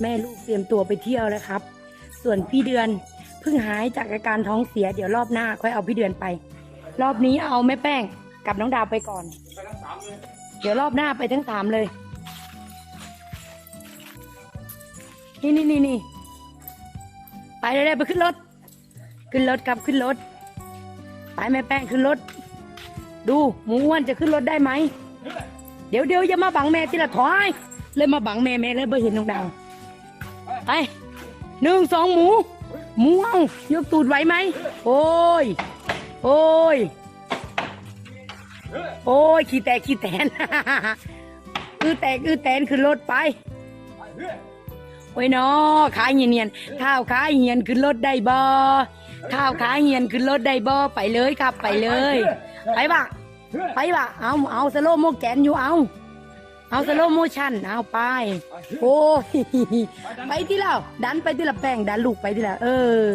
แม่ลูกเตรียมตัวไปเที่ยวแล้วครับ ส่วนพี่เดือนเพิ่งหายจากอาการท้องเสียเดี๋ยวรอบหน้าค่อยเอาพี่เดือนไป รอบนี้เอาแม่แป้งกับน้องดาวไปก่อน เดี๋ยวรอบหน้าไปทั้งสามเลย นี่นี่นี่นี่ไปเลยเลยไปขึ้นรถ ขึ้นรถครับขึ้นรถ ไปแม่แป้งขึ้นรถ ดูหมูอ้วนจะขึ้นรถได้ไหม เดี๋ยวเดี๋ยวอย่ามาบังแม่ที่ละถอย เลยมาบังแม่แม่เลยเบ่เห็นน้องดาว ไปหนึ่งสองหมู หมูเอายกตูดไหวไหม โอ้ย โอ้ย โอ้ย ขี้แตกขี้แตนอือแตกอือแตนขึ้นรถไป โอ้ยเนาะขาเหียนเหียนเท้าวขาเหียนขึ้นรถได้บ่เท้าวขาเหียนขึ้นรถได้บ่ไปเลยครับไปเลย ไปบ่ะไปบ่ะเอาเอาสโลโมแกนอยู่เอา เอาสโลโมชันเอาไป โอ้ยไปที่เราดันไปที่ละแป้งดันลูกไปที่ละเออ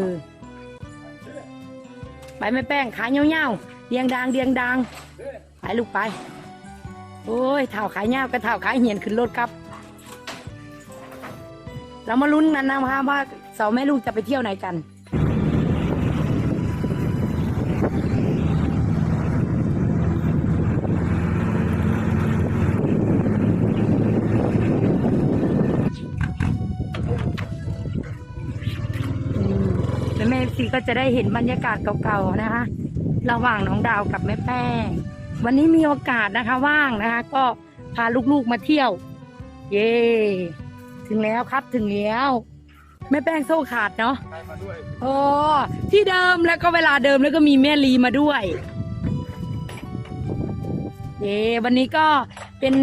ไปไม่แป้งขาเงี้ยวๆเดียงดังเดียงดังไปลูกไป โอ้ยเท้าขายเงาวกับเท้าขายเหียนขึ้นรถครับ เรามาลุ้นกันนะครับว่าสองแม่ลูกจะไปเที่ยวไหนกัน แม่แม่ซีก็จะได้เห็นบรรยากาศเก่าๆนะคะ ระหว่างน้องดาวกับแม่แป้ง วันนี้มีโอกาสนะคะว่างนะคะ ก็พาลูกๆมาเที่ยว เย่ถึงแล้วครับถึงแล้วแม่แป้งโซ่ขาดเนาะใครมาด้วยโอ้ที่เดิมแล้วก็เวลาเดิมแล้วก็มีแม่ลีมาด้วย เย่วันนี้ก็เป็น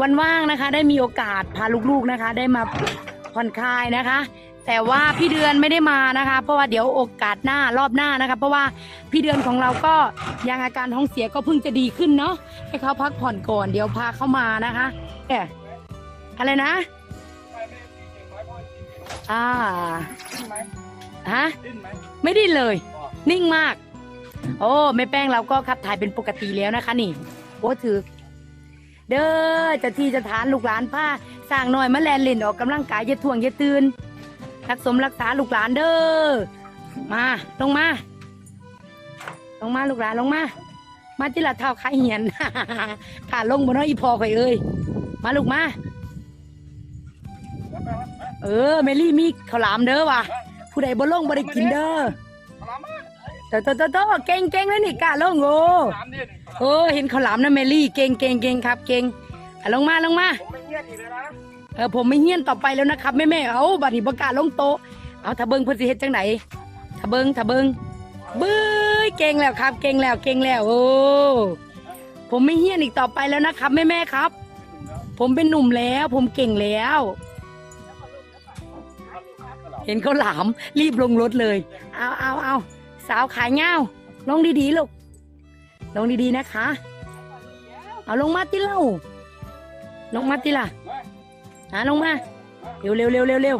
วันว่างนะคะ ได้มีโอกาสพาลูกๆนะคะ ได้มาผ่อนคลายนะคะ แต่ว่าพี่เดือนไม่ได้มานะคะ เพราะว่าเดี๋ยวโอกาสหน้ารอบหน้านะคะ เพราะว่าพี่เดือนของเราก็ยังอาการท้องเสียก็เพิ่งจะดีขึ้นเนาะให้เขาพักผ่อนก่อนเดี๋ยวพาเขามานะคะเอ๊ะอะไรนะ อ่าดิ้นไมฮะดิ้นไม่ได้เลย นิ่งมาก โอ้แม่แป้งเราก็ขับถ่ายเป็นปกติแล้วนะคะนี่โอ้ถือเด้อจะที่จะทานลูกหลานผ้าสร้างหน่อยมาแลนเล่นออกกำลังกายอย่าท่วงอย่าตื่น รักสมรักษาลูกหลานเด้อ มาลงมา ลงมาลูกหลานลงมา มาที่ละเท้าขาเหียนขาลงบนน้อยอีพอข่อยเอ้ย มาลูกมา เออเมลี่มีข้าวหลามเด้อว่ะ ผู้ใดบ่ลงบ่ได้กินเด้อพลามาโตโตโตโตเก่งเก่งเลยนี่กล้าลงโอ้เนี่ยโอ้เห็นข้าวหลามนะเมลี่ เก่งเก่งเก่งครับ เก่งลงมาลงมาผมไม่เงียบอีกเลยนะ เออผมไม่เฮี้ยนต่อไปแล้วนะครับแม่แม่เอาบัดนี้ประกาลงโตะเอาถ้าเบิงเพิ่นสิเฮ็ดจังไหนถ้าเบิงถ้าเบิ้งบื้อเก่งแล้วครับ เก่งแล้วเก่งแล้วโอ้ผมไม่เฮี้ยนอีกต่อไปแล้วนะครับแม่แม่ครับ ผมเป็นหนุ่มแล้ว ผมเก่งแล้ว เห็นเขาหลามรีบลงรถเลย เอาเอาเอาสาวขายเงาลงดีๆลูกลงดีๆนะคะ เอาลงมาติเล่าลงมาติล่ะ หาลงมา เร็วเร็วเร็วเร็วเร็ว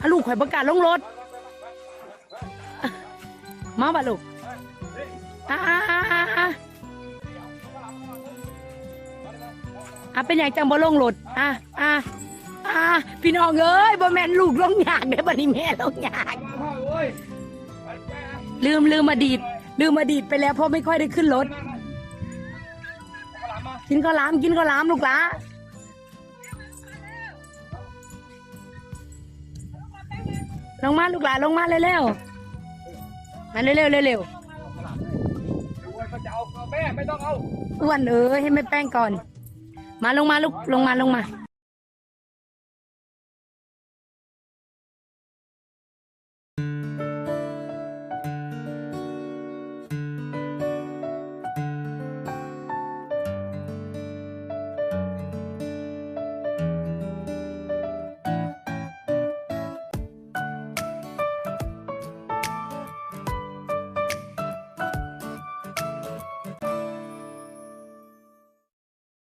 อาลูกข่อยประกาศลงรถ มาบ่ะลูกอ่าอะเป็นอย่างจังบ่ลงรถอะอะอะพี่น้องเอ้ยบ่แม่นลูกลงยากเด้บัดนี้แม่ลงยากลืมลืมอดีตลืมอดีตไปแล้วเพราะไม่ค่อยได้ขึ้นรถ กินข้าวหลามกินข้าวหลามลูกหลา ลงมาลูกหลานลงมาเร็วๆมาเร็วๆเร็วอๆอ้วนเอ้ยให้แม่แป้งก่อน มาลงมาลูกลงมาลงมา